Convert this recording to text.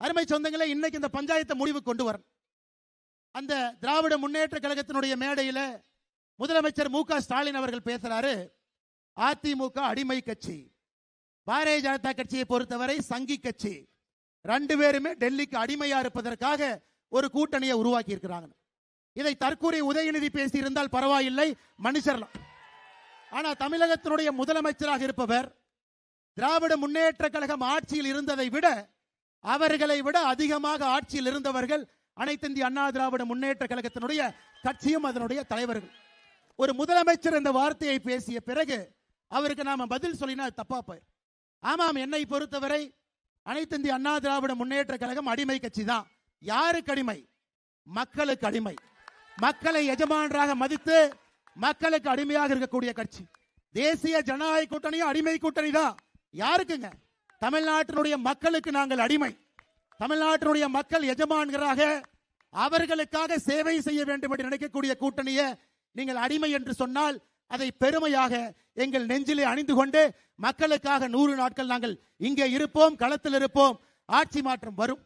அருமை சொந்தங்களே இன்னைக்கு இந்த பஞ்சாயத்தை முடிவு கொண்டு வரணும் அந்த திராவிட முன்னேற்ற கழகத்தினுடைய மேடையில முதலமைச்சர் மு க ஸ்டாலின் அவர்கள் பேசுறாரு அதிமுக அடிமை கட்சி பாரதிய ஜனதா கட்சியை பொறுத்தவரை சங்கி கட்சி. ரெண்டு பேருமே டெல்லிக்கு அடிமையா இருப்பதற்காக ஒரு கூட்டணியை உருவாக்கி இருக்கிறாங்க. இதை தற்கூரி உதயநிதி பேசி இருந்தால் பரவாயில்லை மனுஷர்லாம் ஆனா தமிழகத்தினுடைய முதலமைச்சராக இருப்பவர் திராவிட முன்னேற்ற கழகம் ஆட்சியில் இருந்ததை விட அவர்களை விட அதிகமாக ஆட்சியில் இருந்தவர்கள் அனைத்து இந்திய அண்ணா திராவிட முன்னேற்ற கழகத்தினுடைய கட்சியும் அதனுடைய தலைவர்கள். ஒரு முதலமைச்சர் இந்த வார்த்தையை பேசிய பிறகு அவருக்கு நாம பதில் சொல்லினா அது தப்பா போய். ஆமாம் என்னை பொறுத்தவரை அனைத்து இந்திய அண்ணா திராவிட முன்னேற்ற கழகம் அடிமை கட்சி தான். யாருக்கு அடிமை? மக்களுக்கு அடிமை. மக்களை எஜமானராக மதித்து மக்களுக்கு அடிமையாக இருக்கக்கூடிய கட்சி. தேசிய ஜனநாயக கூட்டணியும் அடிமை கூட்டணி தான். யாருக்குங்க? தமிழ்நாட்டினுடைய மக்களுக்கு நாங்கள் அடிமை. தமிழ்நாட்டினுடைய மக்கள் எஜமான்களாக அவர்களுக்காக சேவை செய்ய வேண்டும் என்று நினைக்கக்கூடிய கூட்டணியை நீங்கள் அடிமை என்று சொன்னால் அதை பெருமையாக எங்கள் நெஞ்சிலே அணிந்து கொண்டு மக்களுக்காக நூறு நாட்கள் நாங்கள் இங்கே இருப்போம் களத்தில் இருப்போம். ஆட்சி மாற்றம் வரும்.